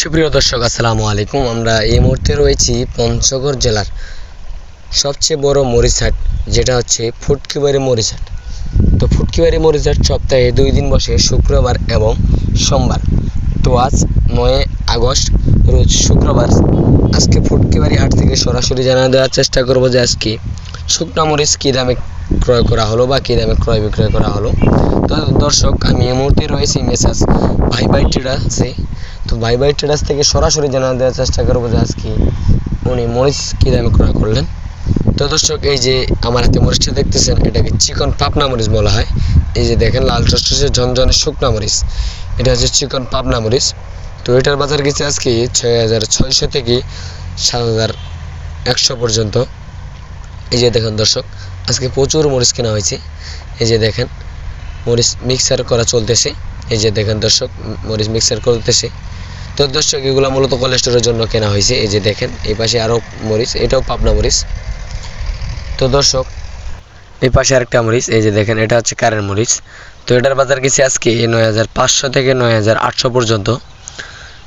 সুপ্রিয় দর্শক, আসসালামু আলাইকুম। আমরা এই মুহূর্তে রয়েছি পঞ্চগড় জেলার সবচেয়ে বড় মরিচহাট, যেটা হচ্ছে ফুটকিবাড়ি মরিচহাট। তো ফুটকিবাড়ি মরিচহাট সপ্তাহে দুই দিন বসে, শুক্রবার এবং সোমবার। তো আজ নয় আগস্ট, রোজ শুক্রবার। আজকে ফুটকিবাড়ি হাট থেকে সরাসরি জানা দেওয়ার চেষ্টা করব যে আজকে শুকনা মরিচ কী দামে ক্রয় করা হলো বা কী দামে ক্রয় বিক্রয় করা হলো? তো দর্শক, আমি এই মুহূর্তে রয়েছি মেসাজ ভাই ভাই ট্রেডার্সে। তো ভাই ভাই ট্রেডার্স থেকে সরাসরি জানা দেওয়ার চেষ্টা করব যে আজকে উনি মরিচ কী দামে ক্রয় করলেন। তো দর্শক, এই যে আমার হাতে মরিচটা দেখতেছেন, এটাকে চিকন পাবনা মরিচ বলা হয়। এই যে দেখেন, লাল টসটসে ঝনঝনে শুকনা মরিচ। এটা হচ্ছে চিকন পাবনা মরিচ। তো এটার বাজার গেছে আজকে ছয় হাজার ছয়শো থেকে সাত হাজার একশো পর্যন্ত। এই যে দেখেন দর্শক, আজকে প্রচুর মরিচ কেনা হয়েছে। এই যে দেখেন, মরিচ মিক্সার করা চলতেছে। এই যে দেখেন দর্শক, মরিচ মিক্সার করতেছে। তো দর্শক, এগুলো মূলত কোলেস্টোরের জন্য কেনা হয়েছে। এই যে দেখেন, এই পাশে আরও মরিচ, এটাও পাবনা মরিচ। তো দর্শক, এই পাশে আরেকটা মরিচ, এই যে দেখেন, এটা হচ্ছে কারেন্ট মরিচ। তো এটার বাজার গেছে আজকে নয় হাজার পাঁচশো থেকে নয় হাজার আটশো পর্যন্ত।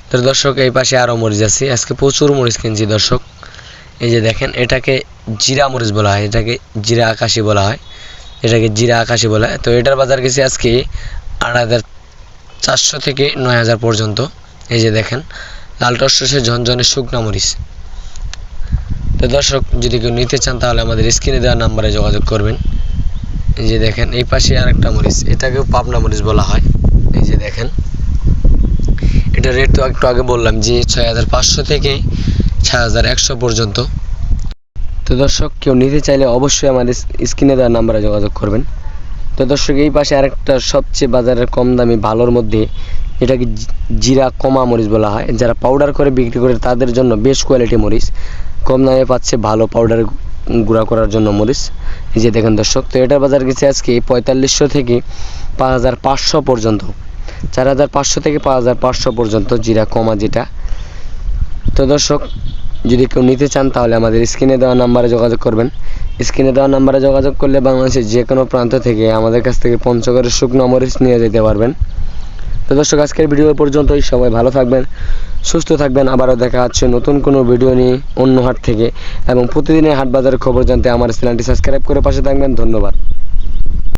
তো দর্শক, এই পাশে আরও মরিচ আছে। আজকে প্রচুর মরিচ কিনছি দর্শক। এই যে দেখেন, এটাকে জিরা মরিচ বলা হয়, এটাকে জিরা আকাশি বলা হয়, এটাকে জিরা আকাশি বলা হয়। তো এটার বাজার গেছে আজকে আট হাজার চারশো থেকে নয় হাজার পর্যন্ত। এই যে দেখেন, লাল টসটসে ঝনঝনে শুকনা মরিচ। তো দর্শক, যদি কেউ নিতে চান, তাহলে আমাদের স্ক্রিনে দেওয়া নাম্বারে যোগাযোগ করবেন। এই যে দেখেন, এই পাশে আরেকটা মরিচ, এটাকেও পাবনা মরিচ বলা হয়। এই যে দেখেন, এটা রেট তো একটু আগে বললাম যে ছয় হাজার পাঁচশো থেকে ছয় হাজার একশো পর্যন্ত। তো দর্শক, কেউ নিতে চাইলে অবশ্যই আমাদের স্ক্রিনে দেওয়া নাম্বারে যোগাযোগ করবেন। তো দর্শক, এই পাশে আরেকটা সবচেয়ে বাজারের কম দামি ভালোর মধ্যে এটাকে জিরা কমা মরিচ বলা হয়। যারা পাউডার করে বিক্রি করে তাদের জন্য বেশ কোয়ালিটি মরিচ। কম দামে পাচ্ছে ভালো পাউডার গুঁড়া করার জন্য মরিচ। যে দেখেন দর্শক, তো এটার বাজার গেছে আজকে পঁয়তাল্লিশশো থেকে পাঁচ হাজার পাঁচশো পর্যন্ত। চার হাজার পাঁচশো থেকে পাঁচ হাজার পাঁচশো পর্যন্ত জিরা কমা যেটা তো দর্শক, যদি কেউ নিতে চান তাহলে আমাদের স্ক্রিনে দেওয়া নাম্বারে যোগাযোগ করবেন। স্ক্রিনে দেওয়া নাম্বারে যোগাযোগ করলে বাংলাদেশের যে কোনো প্রান্ত থেকে আমাদের কাছ থেকে পঞ্চগড়ের শুকনো মরিচ নিয়ে যেতে পারবেন। তো দর্শক, আজকের ভিডিও পর্যন্তই। সবাই ভালো থাকবেন, সুস্থ থাকবেন। আবারও দেখা হচ্ছে নতুন কোনো ভিডিও নিয়ে অন্য হাট থেকে। এবং প্রতিদিনের হাট বাজারের খবর জানতে আমার চ্যানেলটি সাবস্ক্রাইব করে পাশে থাকবেন। ধন্যবাদ।